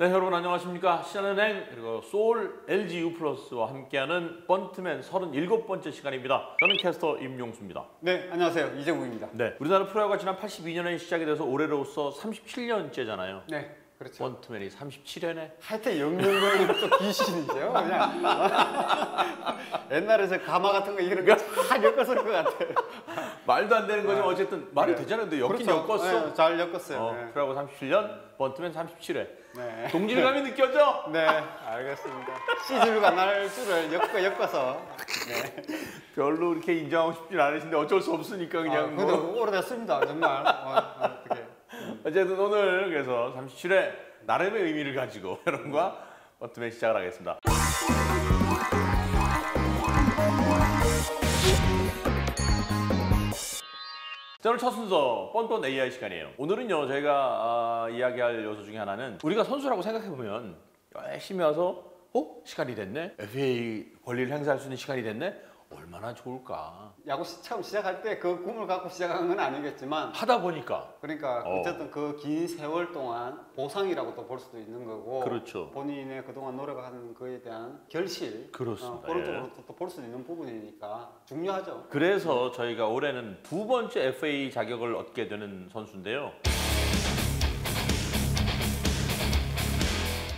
네, 여러분 안녕하십니까? 신한은행 그리고 소울 LG U 플러스와 함께하는 번트맨 37번째 시간입니다. 저는 캐스터 임용수입니다. 네, 안녕하세요. 이정우입니다. 네, 우리나라 프로야구가 지난 82년에 시작이 돼서 올해로서 37년째잖아요. 네, 그렇죠. 번트맨이 37회네. 하여튼 영문고는 또 귀신이죠. 그냥 옛날에 저 가마 같은 거 이런 거다 엮었을 것 같아요. 말도 안 되는 거지만 어쨌든 말이 네. 되잖아요. 근데 엮긴 그렇죠. 엮었어. 네, 잘 엮었어요. 어, 네. 프로야구 37년, 번트맨 37회. 네. 동질감이 느껴져? 네, 알겠습니다. C줄과 날줄을 엮어 엮어서. 네. 별로 이렇게 인정하고 싶진 않으신데 어쩔 수 없으니까 그냥 아, 뭐. 그래도 오래됐습니다. 정말. 어, 어떻게. 어쨌든 오늘 그래서 37회 나름의 의미를 가지고 여러분과 번트맨 시작을 하겠습니다. 자, 오늘 첫 순서 뻔뻔 AI 시간이에요. 오늘은요 저희가 아, 이야기할 요소 중에 하나는 우리가 선수라고 생각해 보면 열심히 와서 어 시간이 됐네 FA 권리를 행사할 수 있는 시간이 됐네 얼마나 좋을까 야구 시- 처음 시작할 때 그 꿈을 갖고 시작한 건 아니겠지만 하다 보니까 그러니까 어. 어쨌든 그 긴 세월 동안 보상이라고도 볼 수도 있는 거고 그렇죠. 본인의 그동안 노력한 거에 대한 결실 그렇습니다. 어, 그런 예. 쪽으로 또 볼수 있는 부분이니까 중요하죠. 그래서 저희가 올해는 두 번째 FA 자격을 얻게 되는 선수인데요.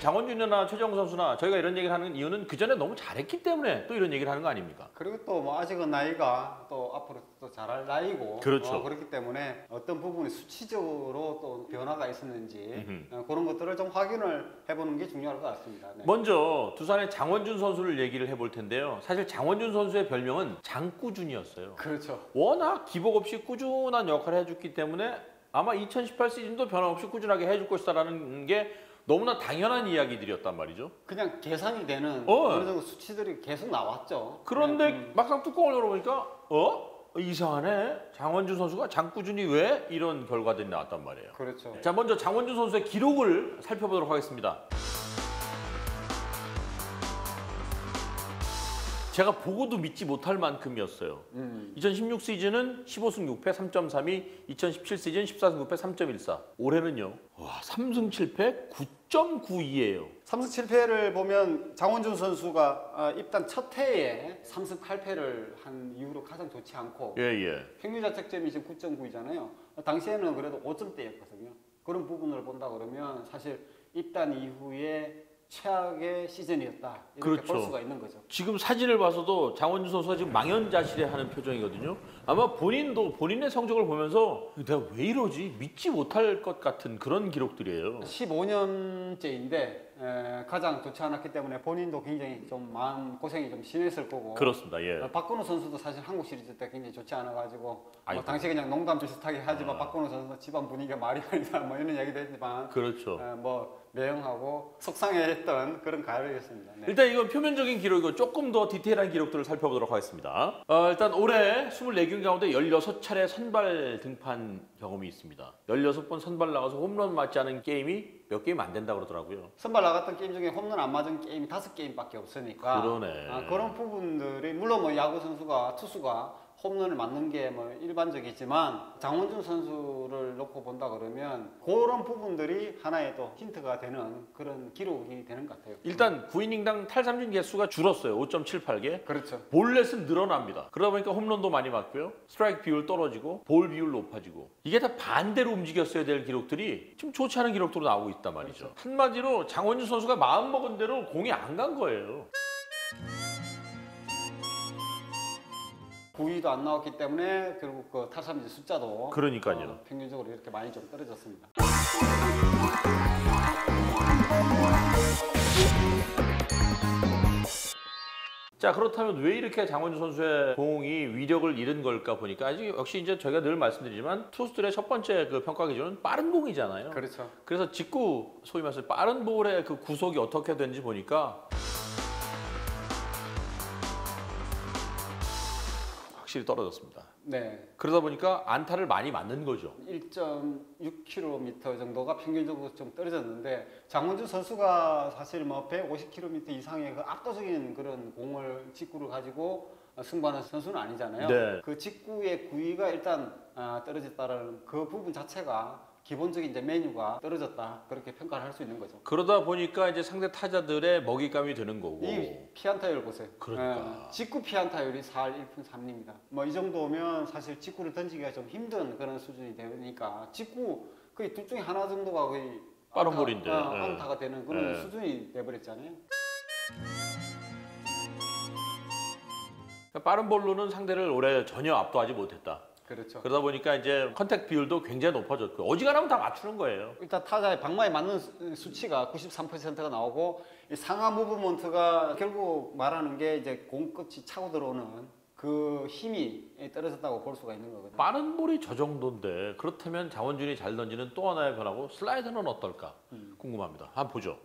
장원준이나 최정 선수나 저희가 이런 얘기를 하는 이유는 그 전에 너무 잘했기 때문에 또 이런 얘기를 하는 거 아닙니까? 그리고 또 뭐 아직은 나이가 또 앞으로 또 잘할 나이고 그렇죠. 어, 그렇기 때문에 어떤 부분이 수치적으로 또 변화가 있었는지. 어, 그런 것들을 좀 확인을 해보는 게 중요할 것 같습니다. 네. 먼저 두산의 장원준 선수를 얘기를 해볼 텐데요. 사실 장원준 선수의 별명은 장꾸준이었어요. 그렇죠. 워낙 기복 없이 꾸준한 역할을 해줬기 때문에 아마 2018 시즌도 변함없이 꾸준하게 해줄 것이다라는 게 너무나 당연한 이야기들이었단 말이죠. 그냥 계산이 되는 어. 어느 정도 수치들이 계속 나왔죠. 그런데 네, 음. 막상 뚜껑을 열어보니까 어? 이상하네. 장원준 선수가 장꾸준이 왜 이런 결과들이 나왔단 말이에요. 그렇죠. 자, 먼저 장원준 선수의 기록을 살펴보도록 하겠습니다. 제가 보고도 믿지 못할 만큼이었어요. 음. 2016 시즌은 15승 6패 3.32, 2017 시즌 14승 6패 3.14. 올해는요. 와, 3승 7패 9.92예요. 3승 7패를 보면 장원준 선수가 아, 입단 첫 해에 3승 8패를 한 이후로 가장 좋지 않고 예, 예. 평균 자책점이 지금 9.9이잖아요. 당시에는 그래도 5점대였거든요. 그런 부분을 본다 그러면 사실 입단 이후에 최악의 시즌이었다 이렇게 그렇죠. 볼 수가 있는 거죠. 지금 사진을 봐서도 장원준 선수가 지금 망연자실해 하는 표정이거든요. 아마 본인도 본인의 성적을 보면서 내가 왜 이러지? 믿지 못할 것 같은 그런 기록들이에요. 15년째인데 가장 좋지 않았기 때문에 본인도 굉장히 좀 마음 고생이 좀 심했을 거고 그렇습니다. 예. 어, 박건우 선수도 사실 한국 시리즈 때 굉장히 좋지 않아가지고 아이고. 뭐 당시 그냥 농담 비슷하게 하지만 박건우 선수 집안 분위기가 말이 아니다 뭐 이런 얘기도 했지만 그렇죠. 어, 뭐 매형하고 속상해했던 그런 가을이었습니다. 네. 일단 이건 표면적인 기록이고 조금 더 디테일한 기록들을 살펴보도록 하겠습니다. 어, 일단 올해 24경기 가운데 16차례 선발 등판 경험이 있습니다. 16번 선발 나가서 홈런 맞지 않은 게임이 몇 게임 안 된다고 그러더라고요. 선발 나갔던 게임 중에 홈런 안 맞은 게임이 다섯 게임밖에 없으니까 그러네. 아, 그런 부분들이 물론 뭐 야구 선수가 투수가 홈런을 맞는 게 뭐 일반적이지만 장원준 선수를 놓고 본다 그러면 그런 부분들이 하나의 또 힌트가 되는 그런 기록이 되는 것 같아요. 일단 9이닝당 탈삼진 개수가 줄었어요. 5.78개. 그렇죠. 볼넷은 늘어납니다. 그러다 보니까 홈런도 많이 맞고요. 스트라이크 비율 떨어지고 볼 비율 높아지고 이게 다 반대로 움직였어야 될 기록들이 좀 좋지 않은 기록으로 나오고 있단 말이죠. 한마디로 장원준 선수가 마음 먹은 대로 공이 안 간 거예요. 9위도 안 나왔기 때문에 결국 그 타삼진 숫자도 그러니까요. 어, 평균적으로 이렇게 많이 좀 떨어졌습니다. 자 그렇다면 왜 이렇게 장원준 선수의 공이 위력을 잃은 걸까 보니까 아직 역시 이제 저희가 늘 말씀드리지만 투수들의 첫 번째 그 평가 기준은 빠른 공이잖아요. 그렇죠. 그래서 직구 소위 말해서 빠른 볼의 그 구속이 어떻게 되는지 보니까 확실히 떨어졌습니다. 네. 그러다 보니까 안타를 많이 맞는 거죠. 1.6km 정도가 평균적으로 좀 떨어졌는데 장원준 선수가 사실 뭐 150km 이상의 그 압도적인 그런 공을 직구를 가지고 승부하는 선수는 아니잖아요. 네. 그 직구의 구위가 일단 아, 떨어졌다라는 그 부분 자체가 기본적인 이제 메뉴가 떨어졌다 그렇게 평가를 할 수 있는 거죠. 그러다 보니까 이제 상대 타자들의 먹잇감이 되는 거고. 이 피안타율 보세요. 그러니까. 예, 직구 피안타율이 4할 1푼 3리입니다. 뭐 이 정도면 사실 직구를 던지기가 좀 힘든 그런 수준이 되니까 직구 거의 둘 중에 하나 정도가 거의 빠른 볼인데. 어, 예. 안타가 되는 그런 예. 수준이 돼버렸잖아요. 그러니까 빠른 볼로는 상대를 올해 전혀 압도하지 못했다. 그렇죠. 그러다 보니까 이제 컨택 비율도 굉장히 높아졌고 어지간하면 다 맞추는 거예요. 일단 타자의 방망이 맞는 수- 수치가 93%가 나오고 이 상하 무브먼트가 결국 말하는 게 이제 공 끝이 차고 들어오는 그 힘이 떨어졌다고 볼 수가 있는 거거든요. 빠른 볼이 저 정도인데 그렇다면 장원준이 잘 던지는 또 하나의 변화고 슬라이더는 어떨까 음. 궁금합니다. 한번 보죠.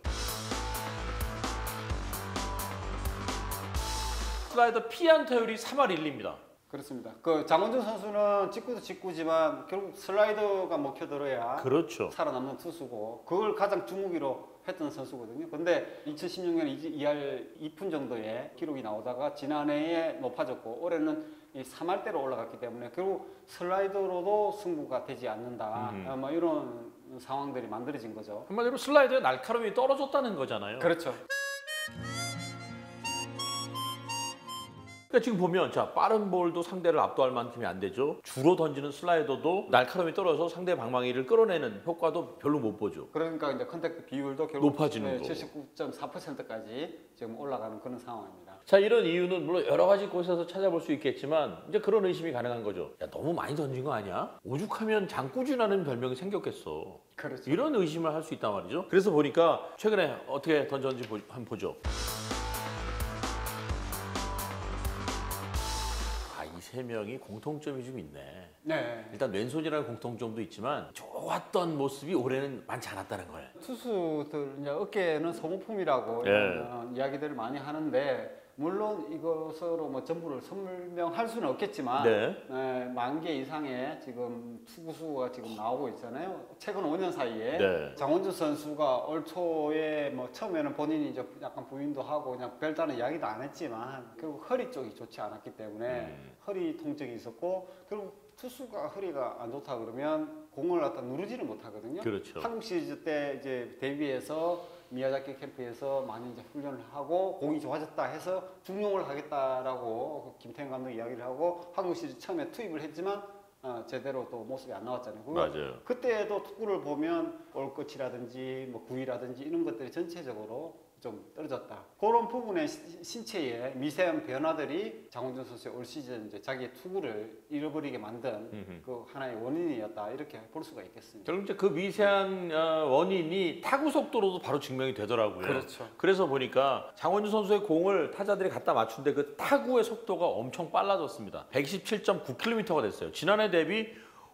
슬라이더 피안 타율이 3할 1리입니다. 그렇습니다. 그 장원준 선수는 직구도 직구지만 결국 슬라이더가 먹혀들어야 그렇죠. 살아남는 투수고 그걸 가장 주무기로 했던 선수거든요. 근데 2016년에 2할 2푼 정도의 기록이 나오다가 지난해에 높아졌고 올해는 이 3할대로 올라갔기 때문에 결국 슬라이더로도 승부가 되지 않는다. 음. 어, 뭐 이런 상황들이 만들어진 거죠. 한마디로 슬라이더의 날카로움이 떨어졌다는 거잖아요. 그렇죠. 그러니까 지금 보면 자 빠른 볼도 상대를 압도할 만큼이 안 되죠. 주로 던지는 슬라이더도 날카로움이 떨어져서 상대 방망이를 끌어내는 효과도 별로 못 보죠. 그러니까 이제 컨택트 비율도 결국 높아지는 거고. 79.4%까지 지금 올라가는 그런 상황입니다. 자 이런 이유는 물론 여러 가지 곳에서 찾아볼 수 있겠지만 이제 그런 의심이 가능한 거죠. 야 너무 많이 던진 거 아니야? 오죽하면 장꾸준하는 별명이 생겼겠어. 그렇죠. 이런 의심을 할 수 있단 말이죠. 그래서 보니까 최근에 어떻게 던졌는지 보- 한번 보죠. 세 명이 공통점이 좀 있네. 네. 일단 왼손이라는 공통점도 있지만 좋았던 모습이 올해는 많지 않았다는 걸. 투수들 이제 어깨는 소모품이라고 예. 이런, 어, 이야기들을 많이 하는데 물론 이것으로 뭐 전부를 설명할 수는 없겠지만 네. 만 개 이상의 지금 투구수가 지금 나오고 있잖아요. 최근 5년 사이에 네. 장원준 선수가 올 초에 뭐 처음에는 본인이 이제 약간 부인도 하고 그냥 별다른 이야기도 안 했지만 결국 허리 쪽이 좋지 않았기 때문에 음. 허리 통증이 있었고 결국 투수가 허리가 안 좋다 그러면 공을 갖다 누르지를 못하거든요. 그렇죠. 한국 시리즈 때 이제 데뷔해서 미야자키 캠프에서 많이 이제 훈련을 하고 공이 좋아졌다 해서 중용을 하겠다라고 그 김태형 감독 이야기를 하고 한국 시리즈 처음에 투입을 했지만 어, 제대로 또 모습이 안 나왔잖아요. 맞아요. 그때도 투구를 보면 올끝이라든지 뭐 구위라든지 이런 것들이 전체적으로 좀 떨어졌다. 그런 부분의 시- 신체의 미세한 변화들이 장훈준 선수의 올 시즌 이제 자기의 투구를 잃어버리게 만든 음흠. 그 하나의 원인이었다 이렇게 볼 수가 있겠습니다. 결국 이제 그 미세한 어, 원인이 타구 속도로도 바로 증명이 되더라고요. 그렇죠. 그래서 보니까 장원준 선수의 공을 타자들이 갖다 맞춘데 그 타구의 속도가 엄청 빨라졌습니다. 127.9km가 됐어요. 지난해 대비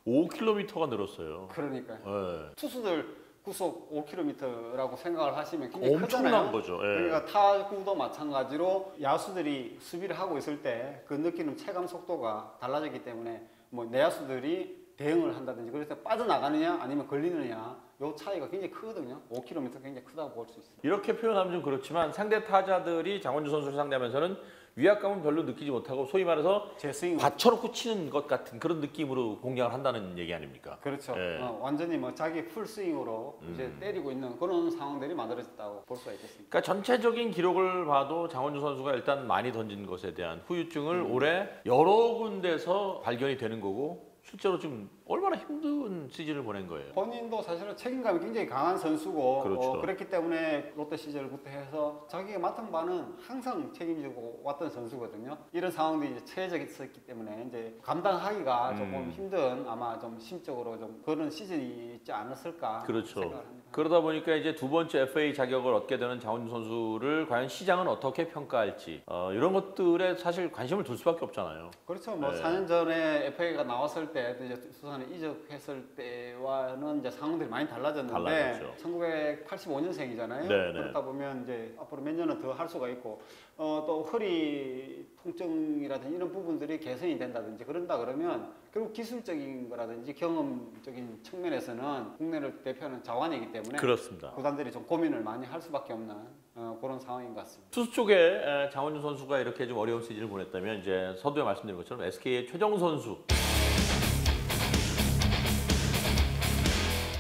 5km가 늘었어요. 그러니까요. 예. 투수들 구속 5km라고 생각을 하시면 굉장히 엄청난 크잖아요. 거죠. 예. 그러니까 타구도 마찬가지로 야수들이 수비를 하고 있을 때 그 느끼는 체감 속도가 달라졌기 때문에 뭐 내야수들이 대응을 한다든지 그래서 빠져나가느냐 아니면 걸리느냐 요 차이가 굉장히 크거든요. 5km 굉장히 크다고 볼 수 있습니다. 이렇게 표현하면 좀 그렇지만 상대 타자들이 장원준 선수를 상대하면서는 위압감은 별로 느끼지 못하고 소위 말해서 제 스윙 받쳐놓고 치는 것 같은 그런 느낌으로 공략을 한다는 얘기 아닙니까? 그렇죠. 예. 어, 완전히 뭐 자기 풀 스윙으로 이제 음. 때리고 있는 그런 상황들이 만들어졌다고 볼 수가 있겠습니다. 그러니까 전체적인 기록을 봐도 장원준 선수가 일단 많이 던진 것에 대한 후유증을 음. 올해 여러 군데서 발견이 되는 거고 실제로 지금 얼마나 힘든 시즌을 보낸 거예요. 본인도 사실은 책임감이 굉장히 강한 선수고 그렇죠. 어, 그랬기 때문에 롯데 시절부터 해서 자기가 맡은 바는 항상 책임지고 왔던 선수거든요. 이런 상황들이 이제 처해졌기 때문에 이제 감당하기가 음. 조금 힘든 아마 좀 심적으로 좀 그런 시즌이 있지 않았을까 그렇죠. 생각을 합니다. 그러다 보니까 이제 두 번째 FA 자격을 얻게 되는 장원준 선수를 과연 시장은 어떻게 평가할지 어, 이런 것들에 사실 관심을 둘 수밖에 없잖아요. 그렇죠. 뭐 네. 4년 전에 FA가 나왔을 때 이제 수산 에 이적했을 때와는 이제 상황들이 많이 달라졌는데 달라졌죠. 1985년생이잖아요. 네, 네. 그렇다 보면 이제 앞으로 몇 년은 더 할 수가 있고 어, 또 허리 통증이라든지 이런 부분들이 개선이 된다든지 그런다 그러면 결국 기술적인 거라든지 경험적인 측면에서는 국내를 대표하는 자원이기 때문에 그렇습니다. 구단들이 좀 고민을 많이 할 수밖에 없는 어, 그런 상황인 것 같습니다. 투수 쪽에 에, 장원준 선수가 이렇게 좀 어려운 시즌을 보냈다면 이제 서두에 말씀드린 것처럼 SK의 최정 선수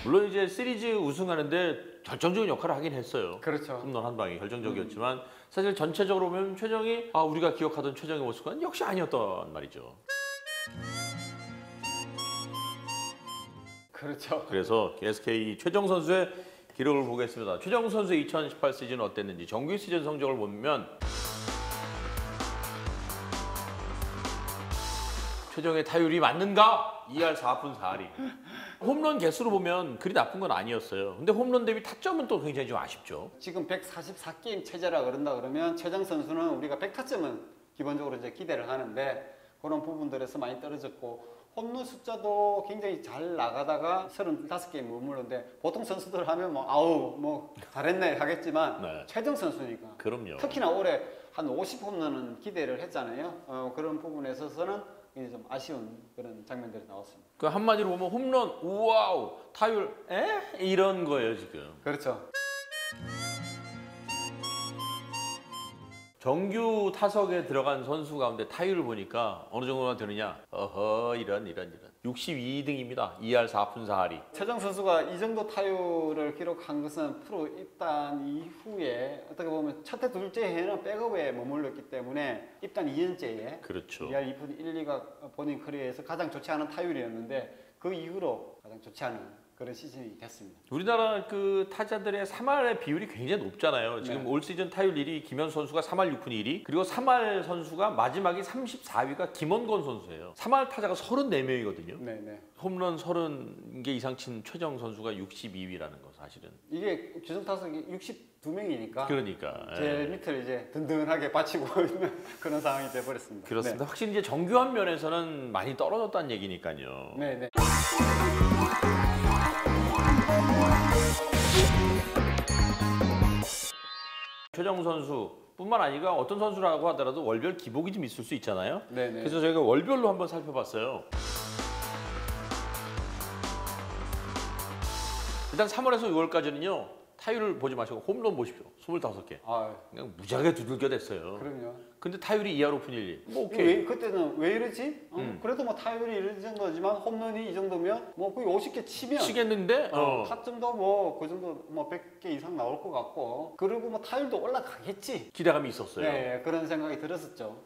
물론 이제 시리즈 우승하는데 결정적인 역할을 하긴 했어요. 그렇죠. 홈런 한 방이 결정적이었지만 사실 전체적으로 보면 최정이 아 우리가 기억하던 최정의 모습은 역시 아니었단 말이죠. 그렇죠. 그래서 SK 최정 선수의 기록을 보겠습니다. 최정 선수의 2018 시즌 어땠는지 정규 시즌 성적을 보면 최정의 타율이 맞는가? 2할 4푼 4리. 홈런 개수로 보면 그리 나쁜 건 아니었어요. 근데 홈런 대비 타점은 또 굉장히 좀 아쉽죠. 지금 144게임 체제라 그런다 그러면 최정 선수는 우리가 100타점은 기본적으로 이제 기대를 하는데 그런 부분들에서 많이 떨어졌고 홈런 숫자도 굉장히 잘 나가다가 35게임 머물렀는데 보통 선수들 하면 뭐 아우 뭐 잘했네 하겠지만 네. 최정 선수니까 그럼요. 특히나 올해 한 50 홈런은 기대를 했잖아요. 어, 그런 부분에 있어서는 좀 아쉬운 그런 장면들이 나왔습니다. 그 한마디로 보면 홈런 우와우 타율 에 이런 거예요 지금. 그렇죠. 정규 타석에 들어간 선수 가운데 타율을 보니까 어느 정도나 되느냐? 어허 이런 이런 이런 62등입니다. 2할 4푼 4할이. 최정 선수가 이 정도 타율을 기록한 것은 프로 입단 이후에 어떻게 보면 첫 해 둘째 해는 백업에 머물렀기 때문에 입단 2년째에 그렇죠. 2할 2푼 1, 2가 본인 커리어에서 가장 좋지 않은 타율이었는데 그 이후로 가장 좋지 않은 그런 시즌이 됐습니다. 우리나라 그 타자들의 3할의 비율이 굉장히 높잖아요. 지금 네. 올 시즌 타율 1위 김현수 선수가 3할 6푼 1위 그리고 3할 선수가 마지막이 34위가 김원건 선수예요. 3할 타자가 34명이거든요. 네 네. 홈런 30개 이상 친 최정 선수가 62위라는 거 사실은. 이게 규정 타석이 62명이니까 그러니까. 예. 제 밑을 이제 든든하게 받치고 있는 그런 상황이 돼버렸습니다. 그렇습니다. 확실히 이제 정교한 면에서는 많이 떨어졌다는 얘기니까요. 네, 네. 최정 선수뿐만 아니라 어떤 선수라고 하더라도 월별 기복이 좀 있을 수 있잖아요. 네, 네. 그래서 저희가 월별로 한번 살펴봤어요. 일단 3월에서 6월까지는요. 타율을 보지 마시고 홈런 보십시오. 25개. 아, 그냥 무지하게 두들겨 댔어요. 그럼요. 근데 타율이 2할 오픈 1리. 뭐 오케이. 왜, 그때는 왜 이러지? 어, 음. 그래도 뭐 타율이 이런 정도지만 홈런이 이 정도면 뭐 거의 50개 치면 치겠는데 어, 어. 타점도 뭐 그 정도 뭐 100개 이상 나올 것 같고 그리고 뭐 타율도 올라가겠지. 기대감이 있었어요. 네, 그런 생각이 들었었죠.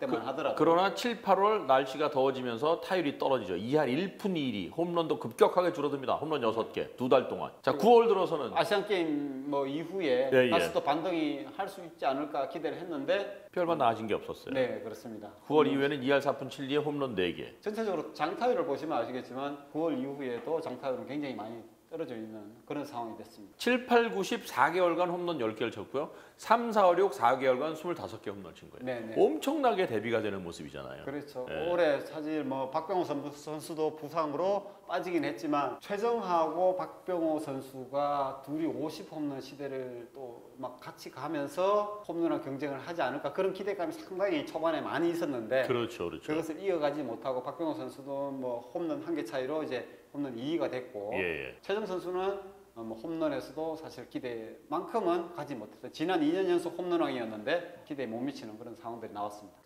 때만 하더라도. 그러나 7, 8월 날씨가 더워지면서 타율이 떨어지죠. 2할 1푼 2리. 홈런도 급격하게 줄어듭니다. 홈런 6개. 두 달 동안. 자, 9월 들어서는 아시안 게임 뭐 이후에 예, 예. 다시 또 반등이 할 수 있지 않을까 기대를 했는데 별반 나아진 게 없었어요. 네 그렇습니다. 9월 이후에는 2할 4푼 7리에 홈런 4개. 전체적으로 장타율을 보시면 아시겠지만 9월 이후에도 장타율은 굉장히 많이 떨어져 있는 그런 상황이 됐습니다. 7, 8, 9, 10 4개월간 홈런 10개를 쳤고요. 3, 4, 5, 6 4개월간 25개 홈런 친 거예요. 네네. 엄청나게 대비가 되는 모습이잖아요. 그렇죠. 네. 올해 사실 뭐 박병호 선수- 선수도 부상으로 빠지긴 했지만 최정하고 박병호 선수가 둘이 50 홈런 시대를 또 막 같이 가면서 홈런왕 경쟁을 하지 않을까 그런 기대감이 상당히 초반에 많이 있었는데 그렇죠. 그렇죠. 그것을 이어가지 못하고 박병호 선수도 뭐 홈런 한 개 차이로 이제 홈런 2위가 됐고 예, 예. 최정 선수는 어, 뭐 홈런에서도 사실 기대만큼은 가지 못했어요. 지난 2년 연속 홈런왕이었는데 기대에 못 미치는 그런 상황들이 나왔습니다.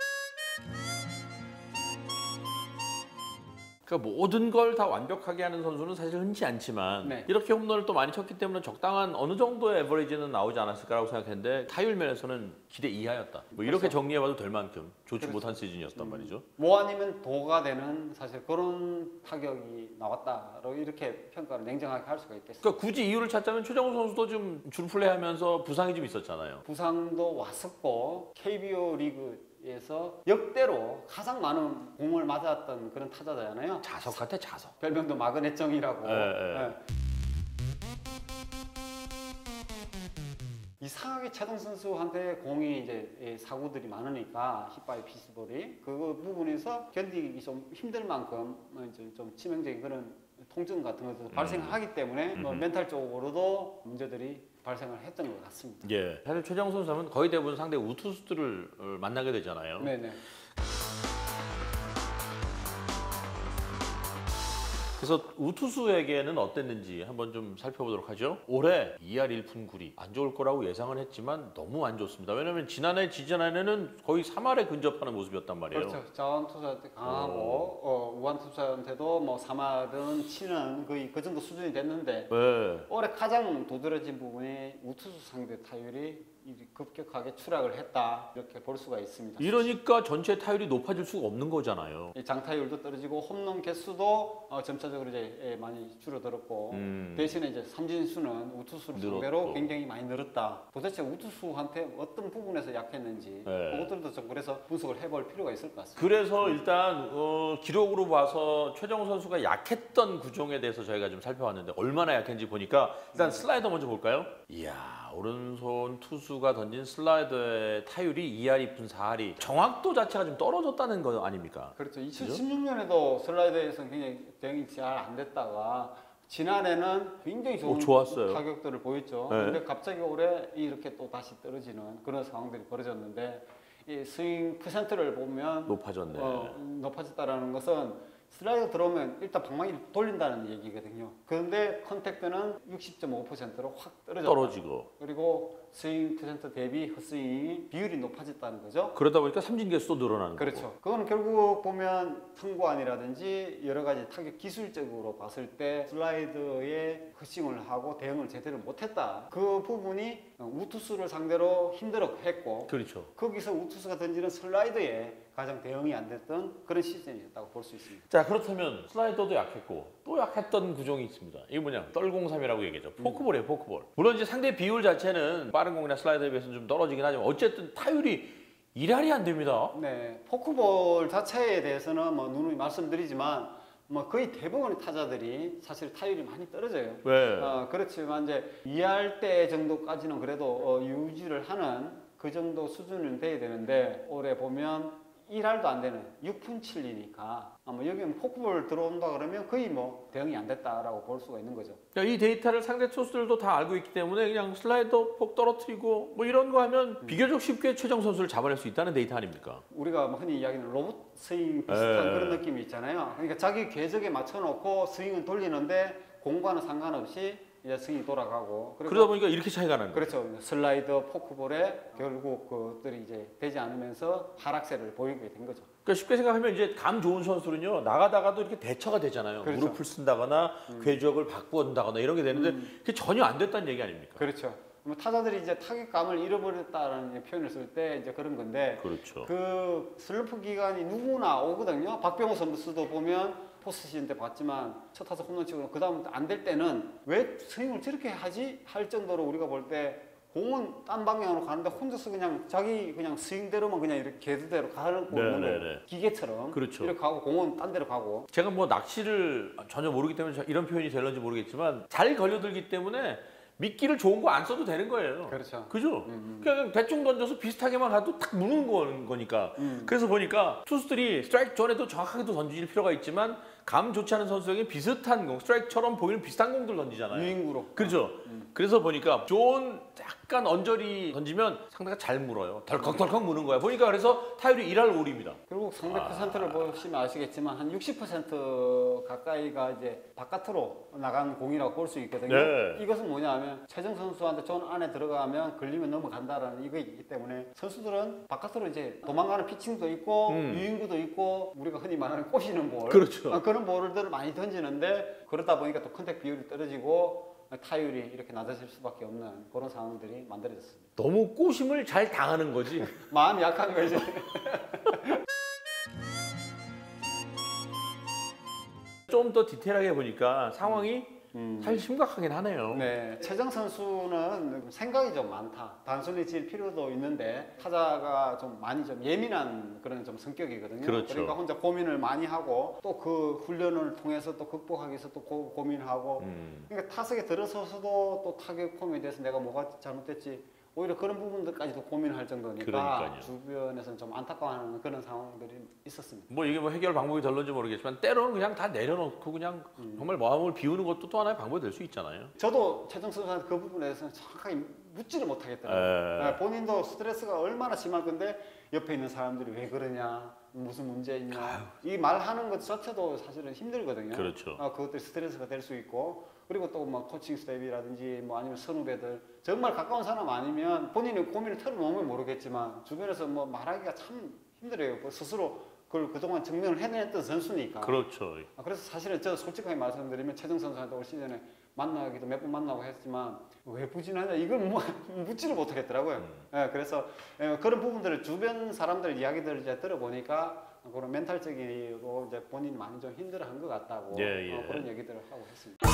그러니까 모든 걸 다 완벽하게 하는 선수는 사실 흔치 않지만 네. 이렇게 홈런을 또 많이 쳤기 때문에 적당한 어느 정도의 에버리지는 나오지 않았을까라고 생각했는데 타율 면에서는 기대 이하였다. 뭐 이렇게 그렇죠. 정리해봐도 될 만큼 좋지 그렇죠. 못한 시즌이었단 말이죠. 뭐 아니면 도가 되는 사실 그런 타격이 나왔다라고 이렇게 평가를 냉정하게 할 수가 있겠습니다. 그러니까 굳이 이유를 찾자면 최정우 선수도 좀 줄플레이하면서 부상이 좀 있었잖아요. 부상도 왔었고 KBO 리그 에서 역대로 가장 많은 공을 맞았던 그런 타자잖아요. 자석 같아 자석. 별명도 마그넷정이라고. 예, 예. 예. 이상하게 차동 선수한테 공이 이제 예, 사고들이 많으니까 힙바이 피스볼이 그 부분에서 견디기 좀 힘들 만큼 뭐 이제 좀 치명적인 그런 통증 같은 것도 발생하기 때문에 뭐 음. 멘탈적으로도 문제들이 발생을 했던 것 같습니다. 예. 사실 최정우 선수는 거의 대부분 상대 우투수들을 어, 만나게 되잖아요. 네네. 그래서 우투수에게는 어땠는지 한번 좀 살펴보도록 하죠. 올해 2할 1푼 9리 안 좋을 거라고 예상은 했지만 너무 안 좋습니다. 왜냐하면 지난해 지지난해는 거의 3할에 근접하는 모습이었단 말이에요. 그렇죠. 자원 투자한테 강하고 어, 우한 투자한테도 뭐 3할은 치는 거의 그 정도 수준이 됐는데 네. 올해 가장 도드라진 부분이 우투수 상대 타율이 이 급격하게 추락을 했다 이렇게 볼 수가 있습니다. 이러니까 전체 타율이 높아질 수가 없는 거잖아요. 이 장타율도 떨어지고 홈런 개수도 어, 점차적으로 이제 예, 많이 줄어들었고 음. 대신에 이제 삼진 수는 우투수를 늘었고. 상대로 굉장히 많이 늘었다. 도대체 우투수한테 어떤 부분에서 약했는지 네. 그것들도 좀 그래서 분석을 해볼 필요가 있을 것 같습니다. 그래서 일단 어, 기록으로 봐서 최정우 선수가 약했던 구종에 대해서 저희가 좀 살펴봤는데 얼마나 약했는지 보니까 일단 슬라이더 먼저 볼까요? 이야 오른손 투수가 던진 슬라이더의 타율이 2할 2푼 4할이 정확도 자체가 좀 떨어졌다는 거 아닙니까? 그렇죠. 2016년에도 슬라이더에서 굉장히 대응이 잘 안 됐다가 지난해는 굉장히 좋은 오, 좋았어요. 타격들을 보였죠. 네. 근데 갑자기 올해 이렇게 또 다시 떨어지는 그런 상황들이 벌어졌는데 이 스윙 퍼센트를 보면 높아졌네. 어, 높아졌다라는 것은 슬라이더 들어오면 일단 방망이를 돌린다는 얘기거든요. 그런데 컨택트는 60.5%로 확 떨어졌다. 떨어지고 그리고 스윙 퍼센트 대비 헛스윙이 비율이 높아졌다는 거죠. 그러다 보니까 삼진 개수도 늘어나는 거고. 그렇죠. 그거는 결국 보면 통구안이라든지 여러 가지 타격 기술적으로 봤을 때 슬라이드에 헛스윙을 하고 대응을 제대로 못했다. 그 부분이 우투수를 상대로 힘들어 했고 그렇죠. 거기서 우투수가 던지는 슬라이드에 가장 대응이 안 됐던 그런 시즌이었다고 볼 수 있습니다. 자 그렇다면 슬라이더도 약했고 또 약했던 구종이 있습니다. 이게 뭐냐 떨공삼이라고 얘기하죠. 포크볼이에요 포크볼. 물론 이제 상대 비율 자체는 빠른 공이나 슬라이더에 비해서는 좀 떨어지긴 하지만 어쨌든 타율이 1할이 안 됩니다. 네, 포크볼 자체에 대해서는 뭐 누누이 말씀드리지만 뭐 거의 대부분의 타자들이 사실 타율이 많이 떨어져요. 왜? 어, 그렇지만 이제 2할 때 정도까지는 그래도 어, 유지를 하는 그 정도 수준은 돼야 되는데 올해 보면 1할도 안 되는 6푼 7리니까 아마 여기는 포크볼 들어온다 그러면 거의 뭐 대응이 안 됐다라고 볼 수가 있는 거죠. 그러니까 이 데이터를 상대 투수들도 다 알고 있기 때문에 그냥 슬라이더 폭 떨어뜨리고 뭐 이런 거 하면 비교적 쉽게 최정 선수를 잡아낼 수 있다는 데이터 아닙니까? 우리가 뭐 흔히 이야기하는 로봇 스윙 비슷한 에. 그런 느낌이 있잖아요. 그러니까 자기 궤적에 맞춰놓고 스윙을 돌리는데 공과는 상관없이 이제 스윙이 돌아가고 그러다 보니까 이렇게 차이가 나는 거예요. 그렇죠. 슬라이더, 포크볼에 결국 그들이 이제 되지 않으면서 하락세를 보이게 된 거죠. 그러니까 쉽게 생각하면 이제 감 좋은 선수는요 나가다가도 이렇게 대처가 되잖아요. 그렇죠. 무릎을 쓴다거나 궤적을 바꾸어준다거나 이런 게 되는데 음. 그게 전혀 안 됐다는 얘기 아닙니까? 그렇죠. 뭐 타자들이 이제 타격감을 잃어버렸다라는 표현을 쓸 때 이제 그런 건데 그렇죠. 그 슬럼프 기간이 누구나 오거든요. 박병호 선수도 보면 포스트 시즌 때 봤지만 첫 타석 홈런 치고 그 다음 안 될 때는 왜 스윙을 저렇게 하지 할 정도로 우리가 볼 때 공은 딴 방향으로 가는데 혼자서 그냥 자기 그냥 스윙대로만 그냥 이렇게 개드대로 가는 네, 거는 네, 네. 기계처럼 그렇죠. 이렇게 가고 공은 딴 데로 가고 제가 뭐 낚시를 전혀 모르기 때문에 이런 표현이 될런지 모르겠지만 잘 걸려들기 때문에 미끼를 좋은 거 안 써도 되는 거예요. 그렇죠. 그죠? 음, 그냥 대충 던져서 비슷하게만 가도 딱 무는 거- 거니까. 음. 그래서 보니까 투수들이 스트라이크 전에도 정확하게도 던질 필요가 있지만 감 좋지 않은 선수에게 비슷한 공, 스트라이크처럼 보이는 비슷한 공들 던지잖아요. 유인구로 그렇죠. 그래서 보니까 좋은 약간 언저리 던지면 상대가 잘 물어요. 덜컥덜컥 무는 거야. 보니까 그래서 타율이 1할 5리입니다. 결국 상대 아. 퍼센트를 보시면 아시겠지만 한 60% 가까이가 이제 바깥으로 나간 공이라고 볼 수 있거든요. 네. 이것은 뭐냐면 최정 선수한테 존 안에 들어가면 걸리면 넘어간다라는 이거이기 때문에 선수들은 바깥으로 이제 도망가는 피칭도 있고 음. 유인구도 있고 우리가 흔히 말하는 꼬시는 볼 그렇죠. 어, 그런 볼들을 많이 던지는데 그러다 보니까 또 컨택 비율이 떨어지고 타율이 이렇게 낮아질 수밖에 없는 그런 상황들이 만들어졌습니다. 너무 꼬심을 잘 당하는 거지. 마음이 약한 거지. 좀 더 디테일하게 보니까 상황이 음. 사실 심각하긴 하네요. 네, 최정 선수는 생각이 좀 많다. 단순히 질 필요도 있는데 타자가 좀 많이 좀 예민한 그런 좀 성격이거든요. 그렇죠. 러니까 혼자 고민을 많이 하고 또 그 훈련을 통해서 또 극복하기 위해서 또 고, 고민하고 음. 그러니까 타석에 들어서서도 또 타격 폼에 대해서 내가 뭐가 잘못됐지 오히려 그런 부분들까지도 고민할 정도니까 그러니까요. 주변에서는 좀 안타까워하는 그런 상황들이 있었습니다. 뭐 이게 뭐 해결 방법이 될런지 모르겠지만 때로는 그냥 다 내려놓고 그냥 정말 마음을 비우는 것도 또 하나의 방법이 될 수 있잖아요. 저도 최정 선수한테 그 부분에 대해서는 정확하게 묻지를 못하겠더라고요. 에. 네, 본인도 스트레스가 얼마나 심할 건데 옆에 있는 사람들이 왜 그러냐, 무슨 문제 있냐 이 말하는 것 자체도 사실은 힘들거든요. 그렇죠. 아, 그것들이 스트레스가 될 수 있고 그리고 또 뭐 코칭 스텝이라든지 뭐 아니면 선후배들 정말 가까운 사람 아니면 본인의 고민을 털어놓으면 모르겠지만 주변에서 뭐 말하기가 참 힘들어요. 뭐 스스로 그걸 그동안 증명을 해냈던 선수니까. 그렇죠. 아, 그래서 사실은 저 솔직하게 말씀드리면 최정 선수한테 올 시즌에 만나기도 몇 번 만나고 했지만 왜 부진하냐 이걸 뭐 묻지를 못하겠더라고요. 음. 예, 그래서 예, 그런 부분들을 주변 사람들 이야기들을 이제 들어보니까 그런 멘탈적으로 이제 본인이 많이 좀 힘들어한 것 같다고 예, 예. 어, 그런 얘기들을 하고 했습니다.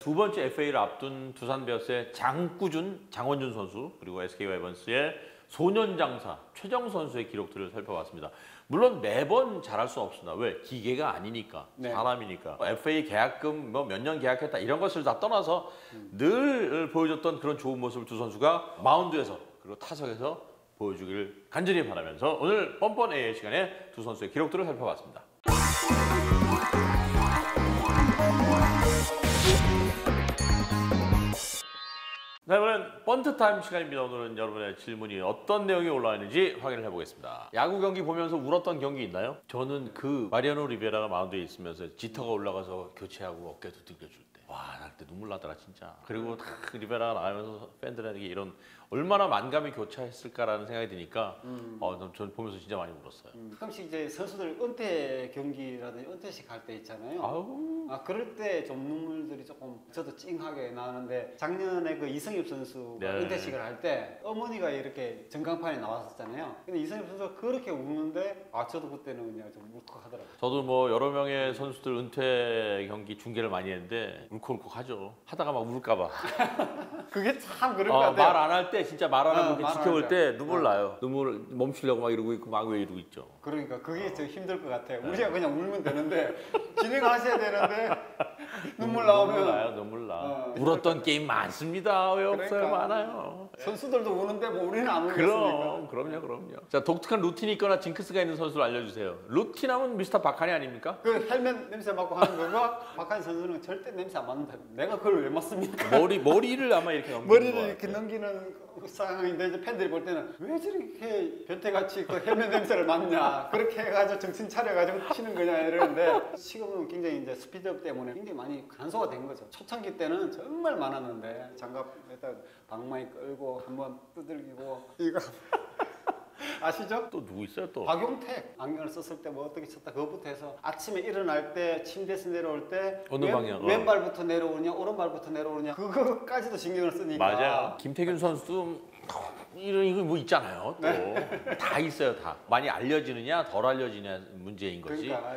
두 번째 FA를 앞둔 두산 베어스의 장꾸준, 장원준 선수 그리고 SK 와이번스의 소년장사 최정 선수의 기록들을 살펴봤습니다. 물론 매번 잘할 수는 없습니다. 왜? 기계가 아니니까 네. 사람이니까 FA 계약금 뭐 몇 년 계약했다 이런 것을 다 떠나서 늘 보여줬던 그런 좋은 모습을 두 선수가 마운드에서 그리고 타석에서 보여주기를 간절히 바라면서 오늘 뻔뻔 AA 시간에 두 선수의 기록들을 살펴봤습니다. 자, 이번엔 번트 타임 시간입니다. 오늘은 여러분의 질문이 어떤 내용이 올라와 있는지 확인을 해보겠습니다. 야구 경기 보면서 울었던 경기 있나요? 저는 그 마리아노 리베라가 마운드에 있으면서 지터가 올라가서 교체하고 어깨도 들겨줄 때. 와, 나 그때 눈물 나더라, 진짜. 그리고 탁 리베라가 나오면서 팬들에게 이런 얼마나 만감이 교차했을까라는 생각이 드니까 어, 전 보면서 진짜 많이 울었어요. 음, 가끔씩 이제 선수들 은퇴 경기라든지 은퇴식 할 때 있잖아요. 아우. 아 그럴 때 좀 눈물들이 조금 저도 찡하게 나는데 작년에 그 이승엽 선수가 네. 은퇴식을 할 때 어머니가 이렇게 전광판에 나왔었잖아요. 근데 이승엽 선수가 그렇게 우는데 아 저도 그때는 그냥 좀 울컥하더라고요. 저도 뭐 여러 명의 선수들 은퇴 경기 중계를 많이 했는데 울컥울컥 하죠. 하다가 막 울까봐. 그게 참 그런 것 어, 같아요. 말 안 할 때 진짜 말안 어, 하고 말안 지켜볼 할때 때. 눈물 어. 나요. 눈물 멈추려고 막 이러고 있고 막 왜 이러고 있죠. 그러니까 그게 좀 힘들 것 같아요. 네. 우리가 그냥 울면 되는데 진행하셔야 되는데 눈물 나오면 눈물 나요, 눈물 나. 어. 울었던 게임 많습니다. 왜 없어요? 그러니까. 많아요. 선수들도 우는데 뭐 우리는 안 울겠습니까? 그럼, 그럼요, 그럼요. 자, 독특한 루틴이 있거나 징크스가 있는 선수를 알려주세요. 루틴하면 미스터 박하니 아닙니까? 그 헬멧 냄새 맡고 하는 거가 박한 선수는 절대 냄새 안 맡는다. 내가 그걸 왜 맡습니까? 머리 머리를 아마 이렇게 넘기는 머리를 것 이렇게 같아요. 넘기는 그 상황인데 이제 팬들이 볼 때는 왜 저렇게 변태같이 그 헬멧 냄새를 맡냐 그렇게 해가지고 정신 차려가지고 치는 거냐 이러는데 지금은 굉장히 이제 스피드업 때문에 굉장히 많이 간소화 된 거죠 초창기 때는 정말 많았는데 장갑에다 방망이 끌고 한번 두들기고 이거 아시죠? 또 누구 있어요 또? 박용택 안경을 썼을 때 뭐 어떻게 쳤다 그것부터 해서 아침에 일어날 때 침대에서 내려올 때 어느 왼, 방향? 어. 왼발부터 내려오냐 오른발부터 내려오냐 그거까지도 신경을 쓰니까 맞아요. 김태균 선수도 이런 이거 뭐 있잖아요. 또다 네. 있어요, 다. 많이 알려지느냐, 덜 알려지냐 문제인 것이 그러니까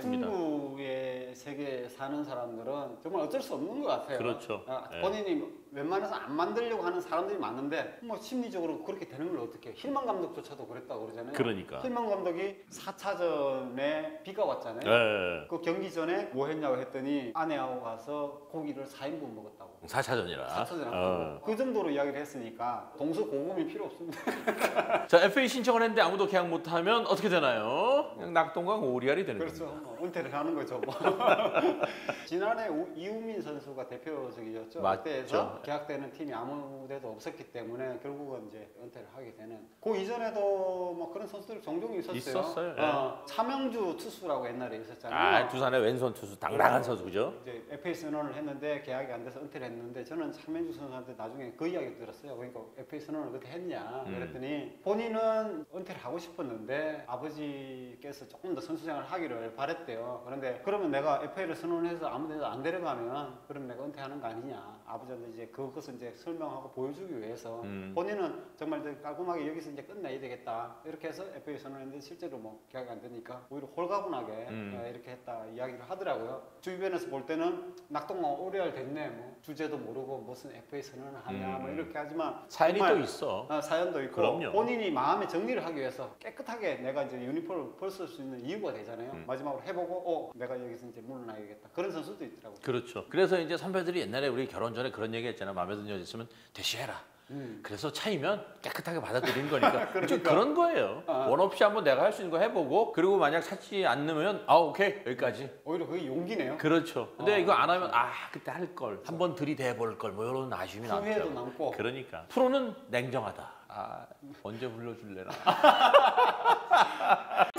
사는 사람들은 정말 어쩔 수 없는 것 같아요. 그렇죠. 아, 네. 본인이 웬만해서 안 만들려고 하는 사람들이 많은데 뭐 심리적으로 그렇게 되는 걸 어떻게? 해? 힐만 감독조차도 그랬다고 그러잖아요. 그러니까. 힐만 감독이 4차전에 비가 왔잖아요. 예. 그 경기 전에 뭐 했냐고 했더니 아내하고 가서 고기를 4인분 먹었다고. 4차전이라. 4차전 어. 그 정도로 이야기를 했으니까 동서 고금이 필요 없습니다. 자, FA 신청을 했는데 아무도 계약 못 하면 어떻게 되나요? 그냥 낙동강 오리알이 되는 그렇죠. 겁니다. 뭐 은퇴를 하는 거죠. 뭐. 지난해 우- 이우민 선수가 대표적이었죠. 맞죠. 그때에서 계약되는 팀이 아무데도 없었기 때문에 결국은 이제 은퇴를 하게 되는. 그 이전에도 뭐 그런 선수들 종종 있었어요. 있었어요, 예. 어, 차명주 투수라고 옛날에 있었잖아요. 아, 두산의 왼손 투수 당당한 선수 그죠? 이제 FA 선언을 했는데 계약이 안 돼서 은퇴를 했는데 저는 차명주 선수한테 나중에 그 이야기 들었어요. 그러니까 FA 선언을 그때 했냐 음. 그랬더니 본인은 은퇴를 하고 싶었는데 아버지께서 조금 더 선수생활을 하기를 바랬대요. 그런데 그러면 내가 FA를 선언해서 아무 데도 안 데려가면 그럼 내가 은퇴하는 거 아니냐. 아버지한테 이제 그것을 이제 설명하고 보여주기 위해서 음. 본인은 정말 깔끔하게 여기서 이제 끝내야 되겠다. 이렇게 해서 FA 선언했는데 실제로 뭐 계약이 안 되니까 오히려 홀가분하게 음. 어, 이렇게 했다 이야기를 하더라고요. 주변에서 볼 때는 낙동강 오래알 됐네. 뭐 주제 도 모르고 무슨 FA 선언을 하냐 뭐 음. 이렇게 하지만 사연이 또 있어. 어, 사연도 있고 그럼요. 본인이 마음의 정리를 하기 위해서 깨끗하게 내가 이제 유니폼을 벗을 수 있는 이유가 되잖아요. 음. 마지막으로 해보고 어 내가 여기서 이제 물러나야겠다 그런 선수도 있더라고요. 그렇죠. 그래서 이제 선배들이 옛날에 우리 결혼 전에 그런 얘기 했잖아. 마음에 드는 여자 있으면 대시해라. 음. 그래서 차이면 깨끗하게 받아들이는 거니까 좀 그러니까. 그런 거예요. 아. 원 없이 한번 내가 할 수 있는 거 해보고 그리고 만약 찾지 않으면 아 오케이 여기까지. 오히려 그게 용기네요. 그렇죠. 근데 아, 이거 안 하면 아 그때 할 걸. 한 번 들이대 볼 걸. 뭐 이런 아쉬움이 후회도 남죠. 남고. 그러니까 프로는 냉정하다. 아 언제 불러줄래나.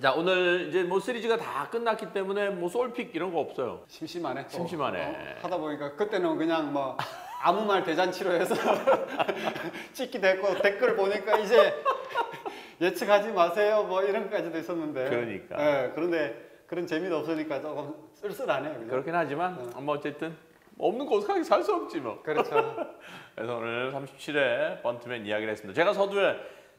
자 오늘 이제 뭐 시리즈가 다 끝났기 때문에 뭐 솔픽 이런 거 없어요. 심심하네. 또. 심심하네. 어, 하다 보니까 그때는 그냥 뭐 아무 말 대잔치로 해서 찍기 됐고 댓글 보니까 이제 예측하지 마세요 뭐 이런 것까지도 있었는데. 그러니까. 예, 그런데 그런 재미도 없으니까 조금 쓸쓸하네요. 그죠? 그렇긴 하지만 뭐 어쨌든 없는 거 어떡하게 살 수 없지 뭐. 그렇죠. 그래서 오늘 37회 번트맨 이야기를 했습니다. 제가 서두에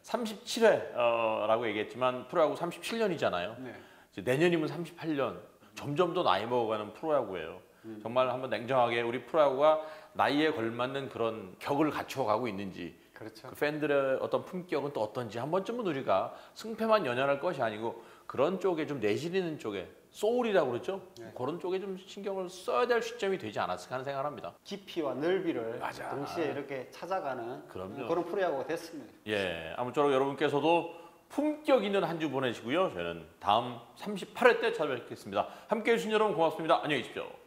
37회라고 얘기했지만 프로야구 37년이잖아요. 네. 내년이면 38년. 점점 더 나이 먹어가는 프로야구예요. 음. 정말 한번 냉정하게 우리 프로야구가 나이에 걸맞는 그런 격을 갖추어가고 있는지 그렇죠. 그 팬들의 어떤 품격은 또 어떤지 한 번쯤은 우리가 승패만 연연할 것이 아니고 그런 쪽에 좀 내실있는 쪽에 소울이라고 그러죠. 네. 그런 쪽에 좀 신경을 써야 될 시점이 되지 않았을까 하는 생각을 합니다. 깊이와 넓이를 맞아. 동시에 이렇게 찾아가는 그럼요. 그런 프로야구가 됐습니다. 예, 아무쪼록 여러분께서도 품격 있는 한 주 보내시고요. 저는 다음 38회 때 찾아뵙겠습니다. 함께해 주신 여러분 고맙습니다. 안녕히 계십시오.